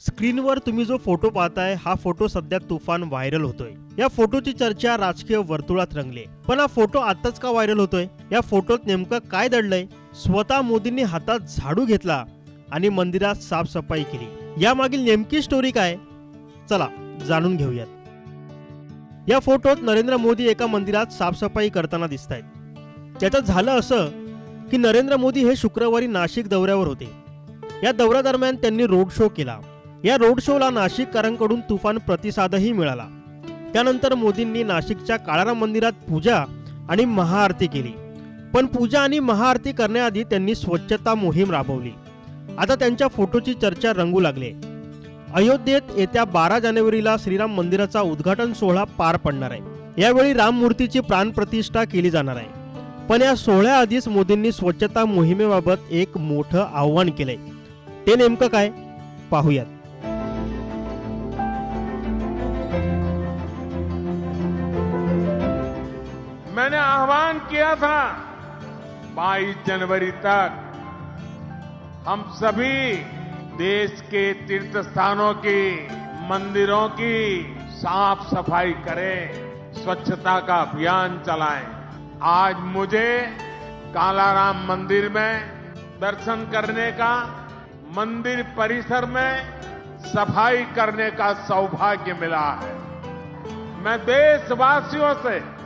स्क्रीनवर तुम्ही जो फोटो पाहताय हा फोटो सध्या तुफान व्हायरल होतोय. या फोटोची चर्चा राजकीय वर्तुळात रंगली. पण हा फोटो आताच का व्हायरल होतोय? या फोटोत नेमकं काय दडलंय स्वतः मोदींनी हातात झाडू घेतला आणि मंदिरात साफसफाई केली. यामागील नेमकी स्टोरी काय? चला जाणून घेऊयात. या फोटोत नरेंद्र मोदी एका मंदिरात साफसफाई करताना दिसत आहेत त्याचं झालं असं की नरेंद्र मोदी हे शुक्रवारी नाशिक दौऱ्यावर होते. या दौऱ्यादरम्यान त्यांनी रोड शो केला. या रोड शोला नाशिककरांकडून तुफान प्रतिसादही मिळाला. त्यानंतर मोदींनी नाशिकच्या काळाराम मंदिरात पूजा आणि महाआरती केली. पण पूजा आणि महाआरती करण्याआधी त्यांनी स्वच्छता मोहीम राबवली. आता त्यांच्या फोटोची चर्चा रंगू लागली. अयोध्येत येत्या बारा जानेवारीला श्रीराम मंदिराचा उद्घाटन सोहळा पार पडणार आहे. यावेळी राम मूर्तीची प्राणप्रतिष्ठा केली जाणार आहे. पण या सोहळ्याआधीच मोदींनी स्वच्छता मोहिमेबाबत एक मोठं आव्हान केलंय. ते नेमकं काय? पाहूयात. मैंने आह्वान किया था 22 जनवरी तक हम सभी देश के तीर्थ स्थानों की, मंदिरों की साफ़ सफ़ाई करें, स्वच्छता का अभियान चलाएँ। आज मुझे कालाराम मंदिर में दर्शन करने का, मंदिर परिसर में सफ़ाई करने का सौभाग्य मिला है। मैं देशवासियों से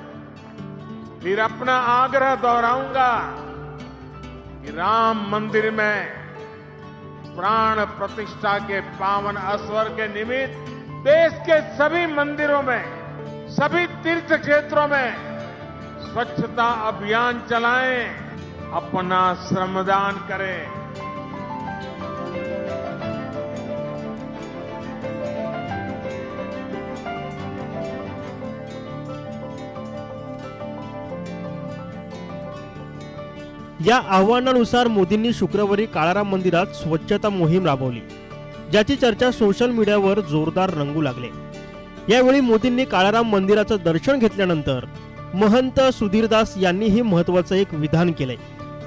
फिर अपना आग्रह दोहराऊँगा कि राम मंदिर में प्राण प्रतिष्ठा के पावन अवसर के निमित्त देश के सभी मंदिरों में, सभी तीर्थ क्षेत्रों में स्वच्छता अभियान चलाएँ, अपना श्रमदान करें। या आव्हानानुसार मोदींनी शुक्रवारी काळाराम मंदिरात स्वच्छता मोहीम राबवली ज्याची चर्चा सोशल मीडियावर जोरदार रंगू लागले. यावेळी मोदींनी काळाराम मंदिराचं दर्शन घेतल्यानंतर महंत सुधीरदास यांनीही महत्वाचं एक विधान केलंय.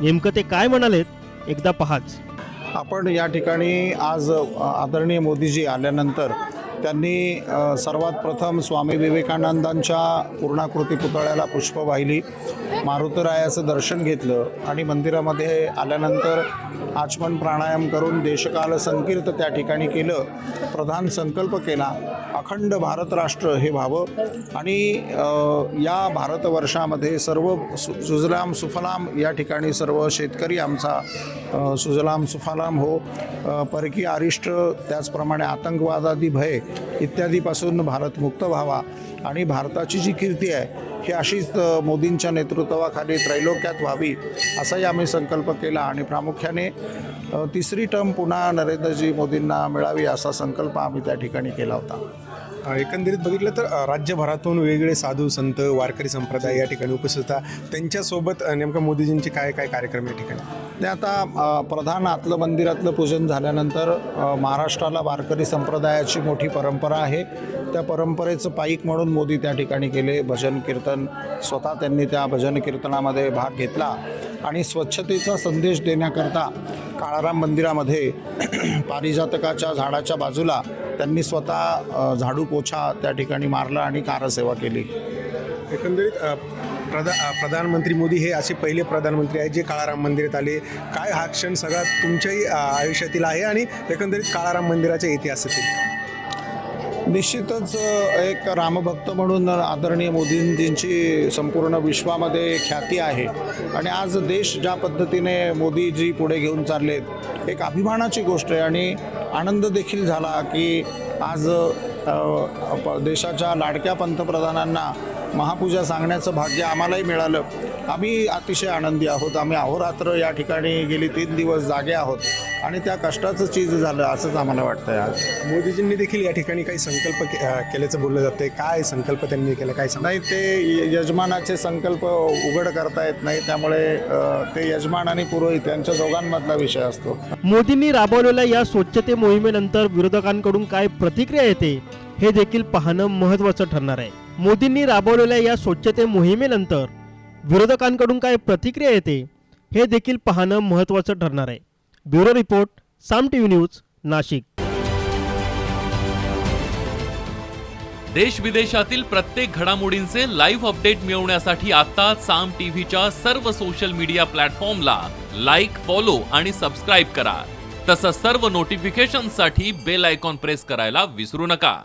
नेमकं ते काय म्हणालेत एकदा पहाच. आपण या ठिकाणी आज आदरणीय मोदीजी आल्यानंतर त्यांनी सर्वात प्रथम स्वामी विवेकानंदांच्या पूर्णाकृती पुतळ्याला पुष्प वाहिली. मारुतरायाचं दर्शन घेतलं आणि मंदिरामध्ये आल्यानंतर आचमन प्राणायाम करून देशकाल संकीर्त त्या ठिकाणी केलं. प्रधान संकल्प केला अखंड भारत राष्ट्र हे व्हावं. आणि या भारतवर्षामध्ये सर्व सु सुजलाम सुफलाम या ठिकाणी सर्व शेतकरी आमचा सुजलाम सुफलाम हो परकी परकीय अरिष्ट त्याचप्रमाणे आतंकवादादी भय इत्यादीपासून भारत मुक्त व्हावा आणि भारताची जी कीर्ती आहे ही अशीच मोदींच्या नेतृत्वाखाली त्रैलोक्यात व्हावी असाही आम्ही संकल्प केला आणि प्रामुख्याने तिसरी टर्म पुन्हा नरेंद्रजी मोदींना मिळावी असा संकल्प आम्ही त्या ठिकाणी केला होता. एकंदरीत बघितलं तर राज्यभरातून वेगवेगळे साधू संत वारकरी संप्रदाय या ठिकाणी उपस्थित होता. त्यांच्यासोबत नेमकं मोदीजींचे काय काय कार्यक्रम या ठिकाणी? ते आता प्रधान आतलं मंदिरातलं पूजन झाल्यानंतर महाराष्ट्राला वारकरी संप्रदायाची मोठी परंपरा आहे. त्या परंपरेचं पाईक म्हणून मोदी त्या ठिकाणी केले भजन कीर्तन स्वतः त्यांनी त्या भजन कीर्तनामध्ये भाग घेतला. आणि स्वच्छतेचा संदेश देण्याकरता काळाराम मंदिरामध्ये पारिजातकाच्या झाडाच्या बाजूला त्यांनी स्वतः झाडू पोछा त्या ठिकाणी मारला आणि कारसेवा केली. एकंदरीत प्रधा प्रधानमंत्री मोदी हे असे पहिले प्रधानमंत्री आहेत जे काळाराम मंदिरात आले. काय हा क्षण सगळा तुमच्याही आयुष्यातील आहे आणि एकंदरीत काळाराम मंदिराच्या इतिहासातील? निश्चितच एक रामभक्त म्हणून आदरणीय मोदींजींची संपूर्ण विश्वामध्ये ख्याती आहे. आणि आज देश ज्या पद्धतीने मोदीजी पुढे घेऊन चाललेत एक अभिमानाची गोष्ट आहे आणि आनंद देखील झाला की आज प- देशाच्या लाडक्या पंतप्रधानांना महापूजा सांगण्याचं भाग्य आम्हालाही मिळालं. आम्ही अतिशय आनंदी आहोत. आम्ही अहोरात्र या ठिकाणी गेली तीन दिवस जागे आहोत. आणि त्या कष्टाचं चीज झालं असंच आम्हाला वाटतंय आज. मोदीजींनी देखील या ठिकाणी काही संकल्प के- केल्याचं बोललं जातं काय संकल्प त्यांनी केला? काय सांग नाही ते य- यजमानाचे संकल्प उघड करता येत नाही. त्यामुळे अ, ते यजमान आणि पुरोहित यांच्या दोघांमधला विषय असतो. मोदींनी राबवलेल्या या स्वच्छते मोहिमेनंतर विरोधकांकडून काय प्रतिक्रिया येते? हे देखील पाहणं महत्वाचं ठरणार आहे. मोदींनी राबवलेल्या या स्वच्छते मोहिमेनंतर विरोधकांकडून काय प्रतिक्रिया येते हे देखील पाहणं महत्वाचं ठरणार आहे. Bureau report Saam TV news Nashik. देश विदेशातील प्रत्येक घडामोडींचे लाईव्ह अपडेट मिळवण्यासाठी आता साम टीव्हीच्या सर्व सोशल मीडिया प्लॅटफॉर्मला लाईक फॉलो आणि सबस्क्राईब करा. तसंच सर्व नोटिफिकेशनसाठी बेल आयकॉन प्रेस करायला विसरू नका.